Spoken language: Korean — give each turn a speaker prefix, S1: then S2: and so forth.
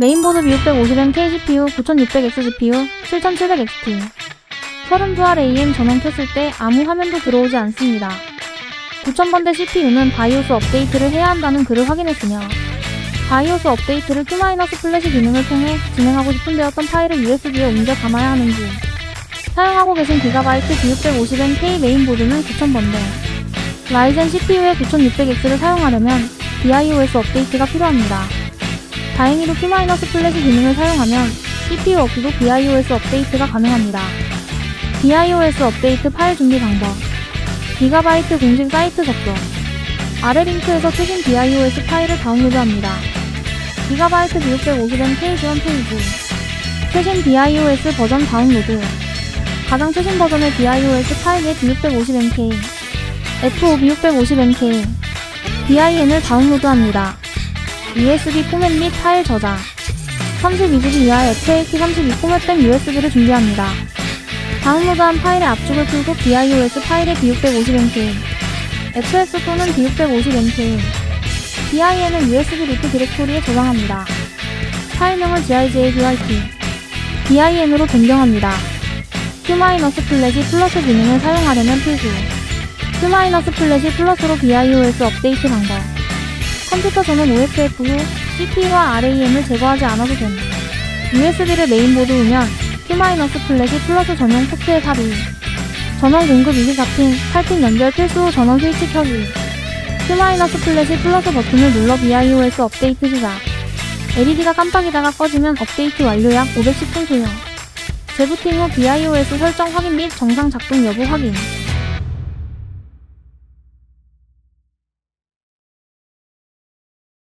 S1: 메인보드 B650M K-GPU, 9600X GPU, 7700XT 32R AM 전원 켰을 때 아무 화면도 들어오지 않습니다. 9000번대 CPU는 바이오스 업데이트를 해야 한다는 글을 확인했으며 바이오스 업데이트를 Q- 플래시 기능을 통해 진행하고 싶은데 어떤 파일을 USB에 옮겨 담아야 하는지 사용하고 계신 기가바이트 B650M K 메인보드는 9000번대 라이젠 CPU의 9600X를 사용하려면 BIOS 업데이트가 필요합니다. 다행히도 Q- 플래시 기능을 사용하면 CPU 없이도 BIOS 업데이트가 가능합니다. BIOS 업데이트 파일 준비 방법 기가바이트 공식 사이트 접속 아래 링크에서 최신 BIOS 파일을 다운로드합니다. 기가바이트 B650M K 지원 페이지 최신 BIOS 버전 다운로드 가장 최신 버전의 BIOS 파일의 B650MK FO B650MK BIN을 다운로드합니다. USB 포맷 및 파일 저장 32GB 이하의 FAT32 포맷된 USB를 준비합니다. 다운로드한 파일의 압축을 풀고 BIOS 파일의 B650MK FS 또는 B650MK BIN을 USB 루트 디렉토리에 저장합니다. 파일명을 GIJBYT BIN으로 변경합니다. Q-플래시 플러스 기능을 사용하려면 필수 Q-플래시 플러스로 BIOS 업데이트 방법 컴퓨터 전원 OFF 후 CPU와 RAM을 제거하지 않아도 됨 USB를 메인보드 오면 Q-플래시 플러스 전용 포트에 삽입 전원 공급 24핀, 8핀 연결 필수 후 전원 스위치 켜기 Q-플래시 플러스 버튼을 눌러 BIOS 업데이트 시작 LED가 깜빡이다가 꺼지면 업데이트 완료 약 510분 소요. 재부팅 후 BIOS 설정 확인 및 정상 작동 여부 확인